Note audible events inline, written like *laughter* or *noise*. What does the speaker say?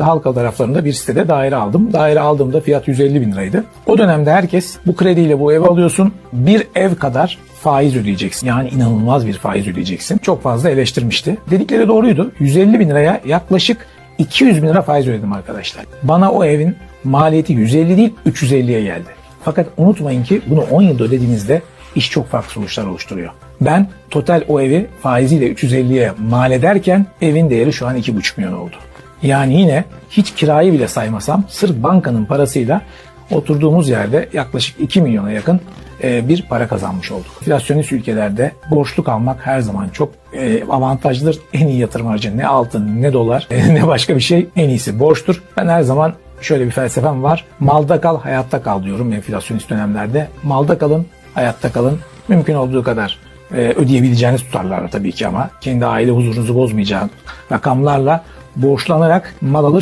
Halkalı taraflarında bir sitede daire aldım. Daire aldığımda fiyat 150 bin liraydı. O dönemde herkes bu krediyle bu evi alıyorsun. Bir ev kadar faiz ödeyeceksin. Yani inanılmaz bir faiz ödeyeceksin. Çok fazla eleştirmişti. Dedikleri doğruydu. 150 bin liraya yaklaşık 200 bin lira faiz ödedim arkadaşlar. Bana o evin maliyeti 150 değil 350'ye geldi. Fakat unutmayın ki bunu 10 yılda ödediğinizde iş çok farklı sonuçlar oluşturuyor. Ben total o evi faiziyle 350'ye mal ederken evin değeri şu an 2,5 milyon oldu. Yani yine hiç kirayı bile saymasam sırf bankanın parasıyla oturduğumuz yerde yaklaşık 2 milyona yakın e, bir para kazanmış olduk. Enflasyonist ülkelerde borçluk almak her zaman çok e, avantajlıdır. En iyi yatırım aracı ne altın ne dolar e, *laughs* ne başka bir şey en iyisi borçtur. Ben her zaman şöyle bir felsefem var. Malda kal hayatta kal diyorum enflasyonist dönemlerde. Malda kalın hayatta kalın. Mümkün olduğu kadar ödeyebileceğiniz tutarlarla tabii ki ama kendi aile huzurunuzu bozmayacağın rakamlarla borçlanarak mal alır